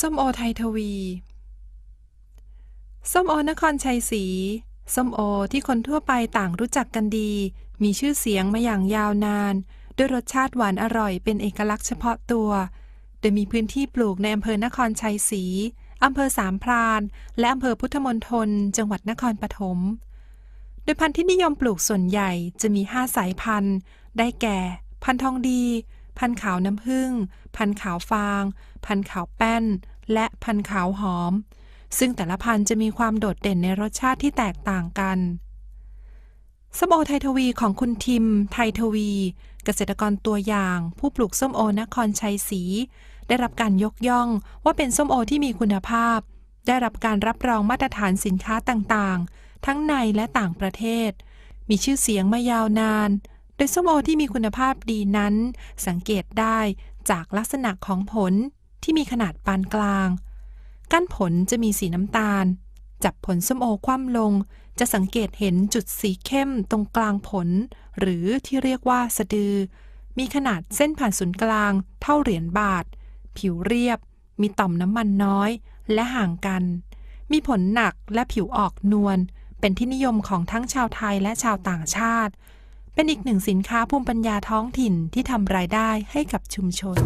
ส้มโอไทยทวี ส้มโอนครชัยศรี ส้มโอที่คนทั่วไปต่างรู้จักกันดี มีชื่อเสียงมาอย่างยาวนาน ด้วยรสชาติหวานอร่อยเป็นเอกลักษณ์เฉพาะตัว โดยมีพื้นที่ปลูกในอำเภอนครชัยศรี อำเภอสามพราน และอำเภอพุทธมณฑล จังหวัดนครปฐม โดยพันธุ์ที่นิยมปลูกส่วนใหญ่จะมี5สายพันธุ์ ได้แก่ พันธุ์ทองดี พันขาวน้ำผึ้งพันขาวฟาง พันขาวแป้น และพันขาวหอม ซึ่งแต่ละพันจะมีความโดดเด่นในรสชาติที่แตกต่างกันส้มโอไทยทวีของคุณทิม ไทยทวี เกษตรกรตัวอย่าง ผู้ปลูกส้มโอนครชัยศรีได้รับการยกย่องว่าเป็นส้มโอที่มีคุณภาพ ได้รับการรับรองมาตรฐานสินค้าต่างๆ ทั้งในและต่างประเทศ มีชื่อเสียงมายาวนาน ดยส้มโอที่มีคุณภาพดีนั้น สังเกตได้จากลักษณะของผลที่มีขนาดปานกลาง ก้านผลจะมีสีน้ำตาล จับผลส้มโอคว่ำลง จะสังเกตเห็นจุดสีเข้มตรงกลางผล หรือที่เรียกว่าสะดือ มีขนาดเส้นผ่านศูนย์กลางเท่าเหรียญบาท ผิวเรียบ มีต่อมน้ำมันน้อย และห่างกัน มีผลหนักและผิวออกนวลเป็นที่นิยมของทั้งชาวไทยและชาวต่างชาติ เป็นอีกหนึ่งสินค้าภูมิปัญญาท้องถิ่นที่ทำรายได้ให้กับชุมชน